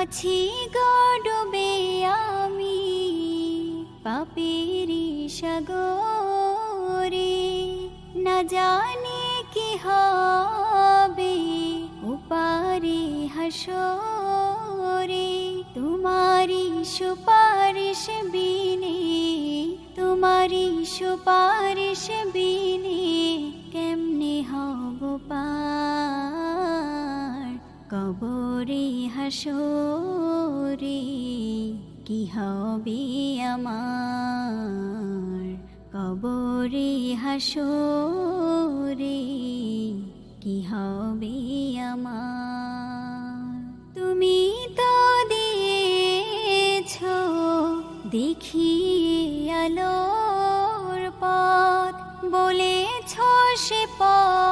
আছি গডবে আমি পাপেরি সাগরে। না জানি কি হবে উপারে হাসরে। তোমারি সুপারিশ বিনে তোমারি সুপারিশ কবরে হাসরে, কি হবে আমার? কবরে হাসরে, কি হবে আমার? তুমি তো দিয়েছ দেখিয়ে আলোর পথ, বলেছ সে পথে